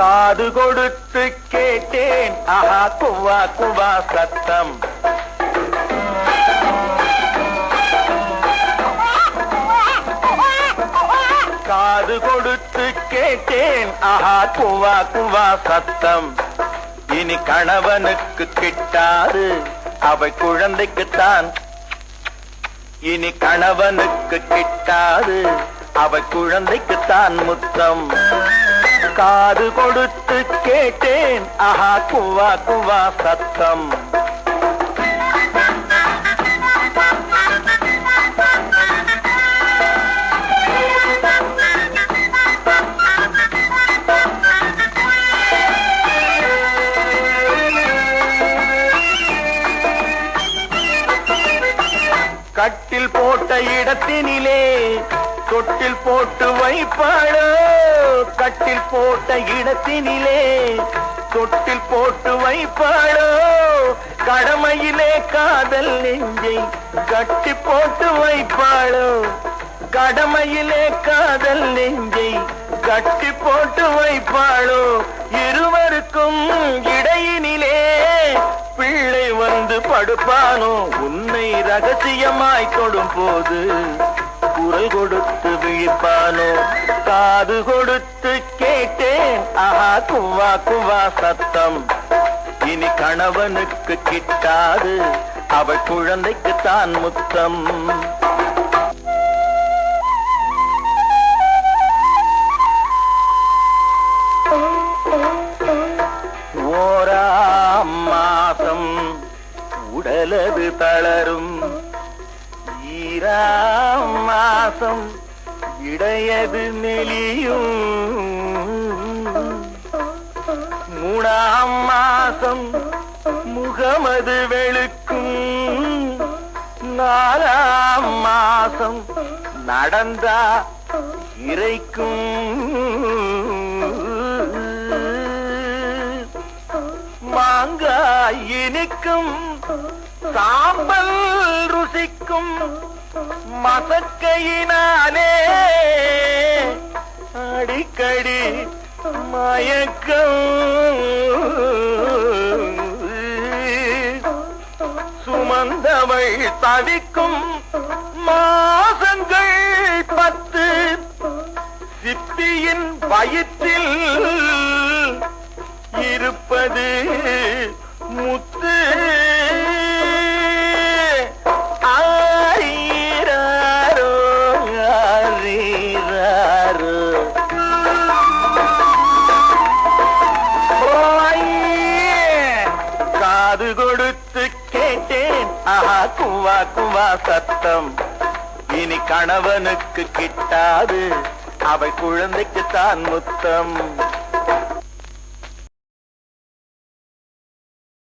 காது கொடுத்து கேட்டேன். ஆஹா குவா குவா சத்தம். காது கொடுத்து கேட்டேன். ஆஹா குவா குவா சத்தம். இனி கணவனுக்கு கிட்டாது. அவை குழந்தைக்குத்தான். இனி கணவனுக்கு கிட்டாது. அவை குழந்தைக்குத்தான் முத்தம். காது கொடுத்து கேட்டேன். ஆஹா குவா குவா சத்தம். கட்டில் போட்ட இடத்தினிலே தொட்டில் போட்டு வைப்பாளோ? கட்டில் போட்ட இடத்தினிலே தொட்டில் போட்டு வைப்பாளோ? கடமையிலே காதல் நெஞ்சை கட்டி போட்டு வைப்பாளோ? கடமையிலே காதல் நெஞ்சை கட்டி போட்டு வைப்பாளோ? இருவருக்கும் இடையினிலே பிள்ளை வந்து படுப்பானோ? உன்னை ரகசியமாய் தொடும் போது குரல் கொடுத்து விழிப்பானோ? காது கொடுத்து கேட்டேன். ஆஹா குவா குவா சத்தம். இனி கணவனுக்கு கிட்டாது. அவள் குழந்தைக்கு தான் முத்தம். ஓரா மாசம் உடலது தளரும். ஈராம் மாசம் இடையது நெளியும் மூணாம் மாசம் முகமது வெளுக்கும். நாலாம் மாசம் நடந்தா இறைக்கும். மாங்காய் இனிக்கும். சாம்பல் ருசிக்கும் மசக்கையினாலே அடிக்கடி மயக்கம். சுமந்தவள் தவிக்கும் மாசங்கள் பத்து. சிப்பியின் வயிற்றில் இருப்பது முத்து ஆஹா குவா குவா சத்தம். இனி கணவனுக்கு கிட்டாது. அவை குழந்தைக்கு தான் முத்தம்.